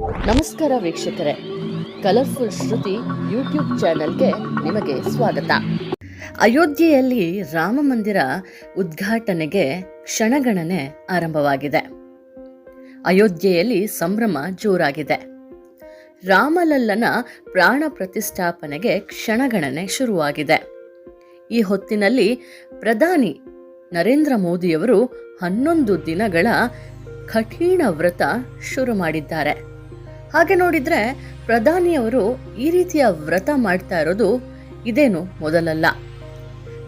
ನಮಸ್ಕಾರ ವೀಕ್ಷಕರೇ. ಕಲರ್ಫುಲ್ ಶ್ರುತಿ ಯೂಟ್ಯೂಬ್ ಚಾನೆಲ್ಗೆ ನಿಮಗೆ ಸ್ವಾಗತ. ಅಯೋಧ್ಯೆಯಲ್ಲಿ ರಾಮ ಮಂದಿರ ಉದ್ಘಾಟನೆಗೆ ಕ್ಷಣಗಣನೆ ಆರಂಭವಾಗಿದೆ. ಅಯೋಧ್ಯೆಯಲ್ಲಿ ಸಂಭ್ರಮ ಜೋರಾಗಿದೆ. ರಾಮಲಲ್ಲನ ಪ್ರಾಣ ಪ್ರತಿಷ್ಠಾಪನೆಗೆ ಕ್ಷಣಗಣನೆ ಶುರುವಾಗಿದೆ. ಈ ಹೊತ್ತಿನಲ್ಲಿ ಪ್ರಧಾನಿ ನರೇಂದ್ರ ಮೋದಿಯವರು ಹನ್ನೊಂದು ದಿನಗಳ ಕಠಿಣ ವ್ರತ ಶುರು ಮಾಡಿದ್ದಾರೆ. ಹಾಗೆ ನೋಡಿದ್ರೆ ಪ್ರಧಾನಿಯವರು ಈ ರೀತಿಯ ವ್ರತ ಮಾಡ್ತಾ ಇರೋದು ಇದೇನು ಮೊದಲಲ್ಲ.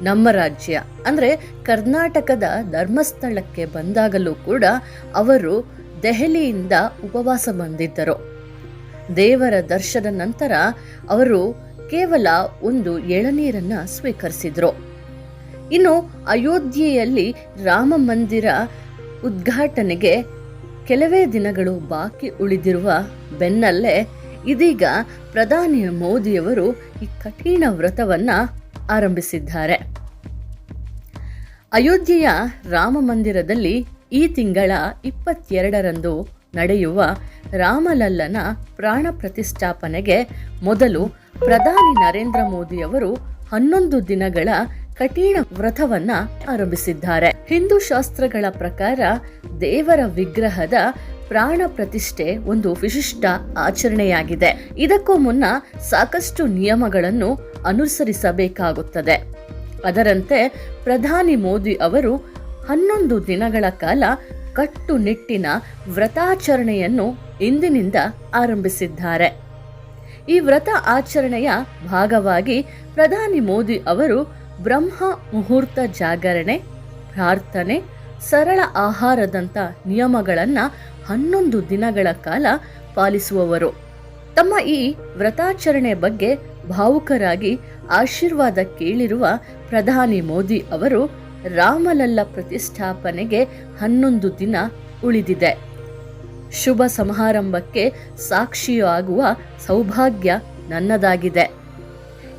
ನಮ್ಮ ರಾಜ್ಯ, ಅಂದ್ರೆ ಕರ್ನಾಟಕದ ಧರ್ಮಸ್ಥಳಕ್ಕೆ ಬಂದಾಗಲೂ ಕೂಡ ಅವರು ದೆಹಲಿಯಿಂದ ಉಪವಾಸ ಬಂದಿದ್ದರು. ದೇವರ ದರ್ಶನ ನಂತರ ಅವರು ಕೇವಲ ಒಂದು ಎಳನೀರನ್ನು ಸ್ವೀಕರಿಸಿದ್ರು. ಇನ್ನು ಅಯೋಧ್ಯೆಯಲ್ಲಿ ರಾಮ ಮಂದಿರ ಉದ್ಘಾಟನೆಗೆ ಕೆಲವೇ ದಿನಗಳು ಬಾಕಿ ಉಳಿದಿರುವ ಬೆನ್ನಲ್ಲೇ ಇದೀಗ ಪ್ರಧಾನಿ ಮೋದಿಯವರು ಈ ಕಠಿಣ ವ್ರತವನ್ನ ಆರಂಭಿಸಿದ್ದಾರೆ. ಅಯೋಧ್ಯೆಯ ರಾಮ ಮಂದಿರದಲ್ಲಿ ಈ ತಿಂಗಳ ಇಪ್ಪತ್ತೆರಡರಂದು ನಡೆಯುವ ರಾಮಲಲ್ಲನ ಪ್ರಾಣ ಪ್ರತಿಷ್ಠಾಪನೆಗೆ ಮೊದಲು ಪ್ರಧಾನಿ ನರೇಂದ್ರ ಮೋದಿಯವರು ಹನ್ನೊಂದು ದಿನಗಳ ಕಠಿಣ ವ್ರತವನ್ನ ಆರಂಭಿಸಿದ್ದಾರೆ. ಹಿಂದೂ ಶಾಸ್ತ್ರಗಳ ಪ್ರಕಾರ ದೇವರ ವಿಗ್ರಹದ ಪ್ರಾಣ ಪ್ರತಿಷ್ಠೆ ಒಂದು ವಿಶಿಷ್ಟ ಆಚರಣೆಯಾಗಿದೆ. ಇದಕ್ಕೂ ಮುನ್ನ ಸಾಕಷ್ಟು ನಿಯಮಗಳನ್ನು ಅನುಸರಿಸಬೇಕಾಗುತ್ತದೆ. ಅದರಂತೆ ಪ್ರಧಾನಿ ಮೋದಿ ಅವರು ಹನ್ನೊಂದು ದಿನಗಳ ಕಾಲ ಕಟ್ಟುನಿಟ್ಟಿನ ವ್ರತಾಚರಣೆಯನ್ನು ಇಂದಿನಿಂದ ಆರಂಭಿಸಿದ್ದಾರೆ. ಈ ವ್ರತ ಆಚರಣೆಯ ಭಾಗವಾಗಿ ಪ್ರಧಾನಿ ಮೋದಿ ಅವರು ಬ್ರಹ್ಮ ಮುಹೂರ್ತ ಜಾಗರಣೆ, ಪ್ರಾರ್ಥನೆ, ಸರಳ ಆಹಾರದಂಥ ನಿಯಮಗಳನ್ನು ಹನ್ನೊಂದು ದಿನಗಳ ಕಾಲ ಪಾಲಿಸುವವರು. ತಮ್ಮ ಈ ವ್ರತಾಚರಣೆ ಬಗ್ಗೆ ಭಾವುಕರಾಗಿ ಆಶೀರ್ವಾದ ಕೇಳಿರುವ ಪ್ರಧಾನಿ ಮೋದಿ ಅವರು ರಾಮಲಲ್ಲ ಪ್ರತಿಷ್ಠಾಪನೆಗೆ ಹನ್ನೊಂದು ದಿನ ಉಳಿದಿದೆ. ಶುಭ ಸಮಾರಂಭಕ್ಕೆ ಸಾಕ್ಷಿಯಾಗುವ ಸೌಭಾಗ್ಯ ನನ್ನದಾಗಿದೆ.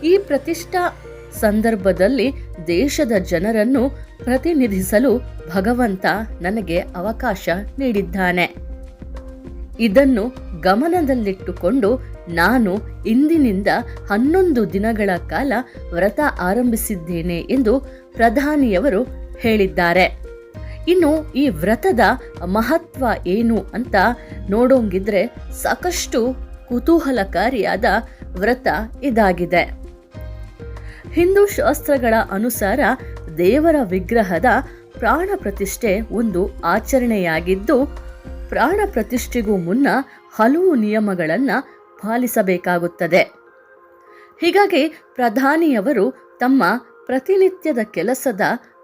ಈ ಪ್ರತಿಷ್ಠಾ ಸಂದರ್ಭದಲ್ಲಿ ದೇಶದ ಜನರನ್ನು ಪ್ರತಿನಿಧಿಸಲು ಭಗವಂತ ನನಗೆ ಅವಕಾಶ ನೀಡಿದ್ದಾನೆ. ಇದನ್ನು ಗಮನದಲ್ಲಿಟ್ಟುಕೊಂಡು ನಾನು ಇಂದಿನಿಂದ ಹನ್ನೊಂದು ದಿನಗಳ ಕಾಲ ವ್ರತ ಆರಂಭಿಸಿದ್ದೇನೆ ಎಂದು ಪ್ರಧಾನಿಯವರು ಹೇಳಿದ್ದಾರೆ. ಇನ್ನು ಈ ವ್ರತದ ಮಹತ್ವ ಏನು ಅಂತ ನೋಡೋಂಗಿದ್ರೆ ಸಾಕಷ್ಟು ಕುತೂಹಲಕಾರಿಯಾದ ವ್ರತ ಇದಾಗಿದೆ. ಹಿಂದೂ ಶಾಸ್ತ್ರಗಳ ಅನುಸಾರ ದೇವರ ವಿಗ್ರಹದ ಪ್ರಾಣ ಪ್ರತಿಷ್ಠೆ ಒಂದು ಆಚರಣೆಯಾಗಿದ್ದು, ಪ್ರಾಣ ಪ್ರತಿಷ್ಠೆಗೂ ಮುನ್ನ ಹಲವು ನಿಯಮಗಳನ್ನು ಪಾಲಿಸಬೇಕಾಗುತ್ತದೆ. ಹೀಗಾಗಿ ಪ್ರಧಾನಿಯವರು ತಮ್ಮ ಪ್ರತಿನಿತ್ಯದ ಕೆಲಸದ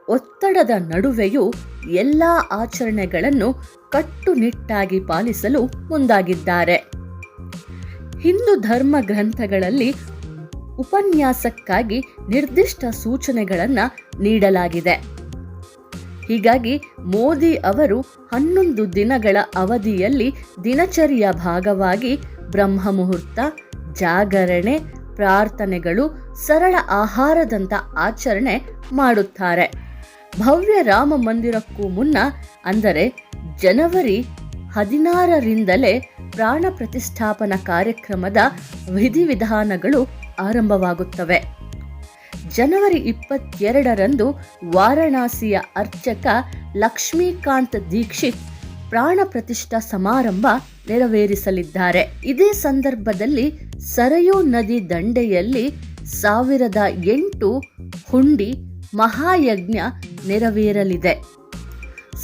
ಒತ್ತಡದ ನಡುವೆಯೂ ಎಲ್ಲ ಆಚರಣೆಗಳನ್ನು ಕಟ್ಟುನಿಟ್ಟಾಗಿ ಪಾಲಿಸಲು ಮುಂದಾಗಿದ್ದಾರೆ. ಹಿಂದೂ ಧರ್ಮ ಗ್ರಂಥಗಳಲ್ಲಿ ಉಪನ್ಯಾಸಕ್ಕಾಗಿ ನಿರ್ದಿಷ್ಟ ಸೂಚನೆಗಳನ್ನು ನೀಡಲಾಗಿದೆ. ಹೀಗಾಗಿ ಮೋದಿ ಅವರು ಹನ್ನೊಂದು ದಿನಗಳ ಅವಧಿಯಲ್ಲಿ ದಿನಚರಿಯ ಭಾಗವಾಗಿ ಬ್ರಹ್ಮ ಮುಹೂರ್ತ ಜಾಗರಣೆ, ಪ್ರಾರ್ಥನೆಗಳು, ಸರಳ ಆಹಾರದಂಥ ಆಚರಣೆ ಮಾಡುತ್ತಾರೆ. ಭವ್ಯ ರಾಮ ಮಂದಿರಕ್ಕೂ ಮುನ್ನ ಅಂದರೆ ಜನವರಿ ಹದಿನಾರರಿಂದಲೇ ಪ್ರಾಣ ಪ್ರತಿಷ್ಠಾಪನಾ ಕಾರ್ಯಕ್ರಮದ ವಿಧಿವಿಧಾನಗಳು ಆರಂಭವಾಗುತ್ತವೆ. ಜನವರಿ ಇಪ್ಪತ್ತೆರಡರಂದು ವಾರಣಾಸಿಯ ಅರ್ಚಕ ಲಕ್ಷ್ಮೀಕಾಂತ್ ದೀಕ್ಷಿತ್ ಪ್ರಾಣ ಪ್ರತಿಷ್ಠಾ ಸಮಾರಂಭ ನೆರವೇರಿಸಲಿದ್ದಾರೆ. ಇದೇ ಸಂದರ್ಭದಲ್ಲಿ ಸರಯೂ ನದಿ ದಂಡೆಯಲ್ಲಿ ಸಾವಿರದ ಎಂಟು ಹುಂಡಿ ಮಹಾಯಜ್ಞ ನೆರವೇರಲಿದೆ.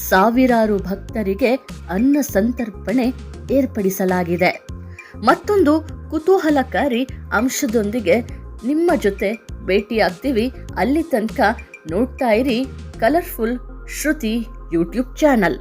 ಸಾವಿರಾರು ಭಕ್ತರಿಗೆ ಅನ್ನ ಸಂತರ್ಪಣೆ ಏರ್ಪಡಿಸಲಾಗಿದೆ. ಮತ್ತೊಂದು ಕುತೂಹಲಕಾರಿ ಅಂಶದೊಂದಿಗೆ ನಿಮ್ಮ ಜೊತೆ ಭೇಟಿಯಾಗ್ತೀವಿ. ಅಲ್ಲಿ ತನಕ ನೋಡ್ತಾ ಇರಿ ಕಲರ್ಫುಲ್ ಶ್ರುತಿ ಯೂಟ್ಯೂಬ್ ಚಾನಲ್.